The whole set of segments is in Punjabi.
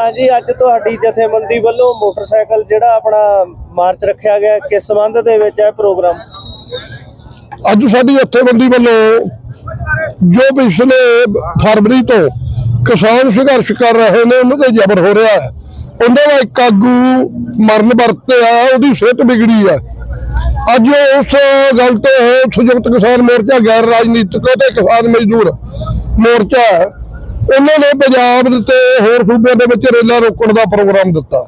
ਹਾਂਜੀ, ਅੱਜ ਤੁਹਾਡੀ ਜਥੇਬੰਦੀ ਵੱਲੋਂ ਮੋਟਰਸਾਈਕਲ ਜਿਹੜਾ ਆਪਣਾ ਮਾਰਚ ਰੱਖਿਆ ਗਿਆ, ਕਿਸ ਸੰਬੰਧ ਦੇ ਵਿੱਚ ਹੈ ਪ੍ਰੋਗਰਾਮ? ਅੱਜ ਸਾਡੀ ਜਥੇਬੰਦੀ ਵੱਲੋਂ ਜੋ ਪਿਛਲੇ ਫਰਵਰੀ ਤੋਂ ਕਿਸਾਨ ਸੰਘਰਸ਼ ਕਰ ਰਹੇ ਨੇ, ਉਹਨਾਂ ਤੇ ਜ਼ਬਰ ਹੋ ਰਿਹਾ ਹੈ। ਉਹਨਾਂ ਦਾ ਇੱਕ ਆਗੂ ਮਰਨ ਵਰਤੇ ਆ, ਉਹਦੀ ਸਿਹਤ ਵਿਗੜੀ ਆ। ਅੱਜ ਉਸ ਗੱਲ ਤੇ ਸੰਯੁਕਤ ਕਿਸਾਨ ਮੋਰਚਾ, ਗੈਰ ਰਾਜਨੀਤਿਕ ਤੇ ਕਿਸਾਨ ਮਜ਼ਦੂਰ ਮੋਰਚਾ ਉਹਨਾਂ ਨੇ ਪੰਜਾਬ ਤੇ ਹੋਰ ਸੂਬਿਆਂ ਦੇ ਵਿੱਚ ਰੇਲਾਂ ਰੋਕਣ ਦਾ ਪ੍ਰੋਗਰਾਮ ਦਿੱਤਾ।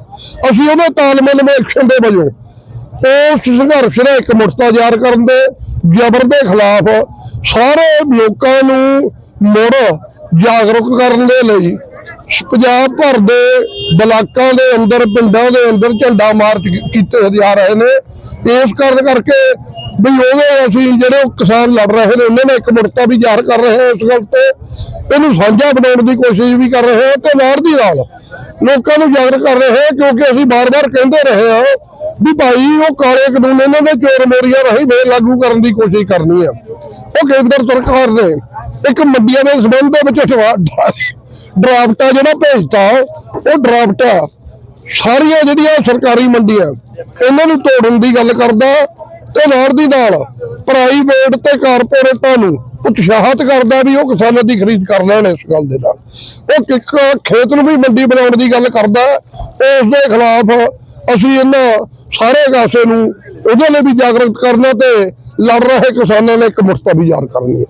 ਅਸੀਂ ਉਹਦੇ ਤਾਲਮੇਲ ਵਿੱਚ ਐਕਸ਼ਨ ਦੇ ਵਜੋਂ ਉਸ ਸੰਘਰਸ਼ ਦਾ ਇੱਕ ਮੁਰਤਾ ਜਾਰ ਕਰਨ ਦੇ ਜ਼ਬਰ ਦੇ ਖਿਲਾਫ ਸਾਰੇ ਲੋਕਾਂ ਨੂੰ ਮੁੜ ਜਾਗਰੂਕ ਕਰਨ ਦੇ ਲਈ ਪੰਜਾਬ ਭਰ ਦੇ ਬਲਾਕਾਂ ਦੇ ਅੰਦਰ, ਪਿੰਡਾਂ ਦੇ ਅੰਦਰ ਝੰਡਾ ਮਾਰਚ ਕੀਤੇ ਜਾ ਰਹੇ ਨੇ। ਇਸ ਕਾਰਨ ਕਰਕੇ ਵੀ ਉਹਦੇ ਅਸੀਂ ਜਿਹੜੇ ਕਿਸਾਨ ਲੜ ਰਹੇ ਨੇ, ਉਹਨਾਂ ਨੇ ਇੱਕ ਮੁੜਤਾ ਵੀ ਜ਼ਾਹਰ ਕਰ ਰਹੇ ਹਾਂ ਇਸ ਗੱਲ ਤੇ। ਇਹਨੂੰ ਸਾਂਝਾ ਬਣਾਉਣ ਦੀ ਕੋਸ਼ਿਸ਼ ਵੀ ਕਰ ਰਹੇ ਹਾਂ ਤੇ ਨਾਲ ਦੀ ਨਾਲ ਲੋਕਾਂ ਨੂੰ ਜਾਗਰੂਕ ਕਰ ਰਹੇ ਹਾਂ, ਕਿਉਂਕਿ ਅਸੀਂ ਬਾਰ-ਬਾਰ ਕਹਿੰਦੇ ਰਹੇ ਹਾਂ ਵੀ ਭਾਈ ਉਹ ਕਾਲੇ ਕਾਨੂੰਨ ਇਹਨਾਂ ਦੇ ਚੋਰ ਮੋਰੀਆਂ ਰਾਹੀਂ ਫੇਰ ਲਾਗੂ ਕਰਨ ਦੀ ਕੋਸ਼ਿਸ਼ ਕਰਨੀ ਆ। ਉਹ ਕੇਂਦਰ ਸਰਕਾਰ ਨੇ ਇੱਕ ਮੰਡੀਆਂ ਦੇ ਸੰਬੰਧ ਦੇ ਵਿੱਚ ਡਰਾ- ਡਰਾਫਟ ਜਿਹੜਾ ਭੇਜਤਾ, ਉਹ ਡਰਾਫਟ ਸਾਰੀਆਂ ਜਿਹੜੀਆਂ ਸਰਕਾਰੀ ਮੰਡੀਆਂ, ਇਹਨਾਂ ਨੂੰ ਤੋੜਨ ਦੀ ਗੱਲ ਕਰਦਾ। ਤੇ ਨਾਲ ਦੀ ਨਾਲ ਪ੍ਰਾਈਵੇਟ ਤੇ ਕਾਰਪੋਰੇਟਾਂ ਨੂੰ ਉਤਸ਼ਾਹਿਤ ਕਰਦਾ ਵੀ ਉਹ ਕਿਸਾਨਾਂ ਦੀ ਖਰੀਦ ਕਰ ਲੈਣ ਇਸ ਗੱਲ ਦੇ ਨਾਲ। ਉਹ ਇੱਕ ਖੇਤ ਨੂੰ ਵੀ ਮੰਡੀ ਬਣਾਉਣ ਦੀ ਗੱਲ ਕਰਦਾ, ਉਸ ਦੇ ਖਿਲਾਫ ਅਸੀਂ ਇਹਨਾਂ ਸਾਰੇ ਕਾਸੇ ਨੂੰ ਉਹਦੇ ਲਈ ਵੀ ਜਾਗਰੂਕ ਕਰਨਾ ਤੇ ਲੜ ਰਹੇ ਕਿਸਾਨਾਂ ਨੇ ਇੱਕ ਮੁਰਤਾ ਵੀ ਯਾਰ ਕਰਨੀ ਹੈ।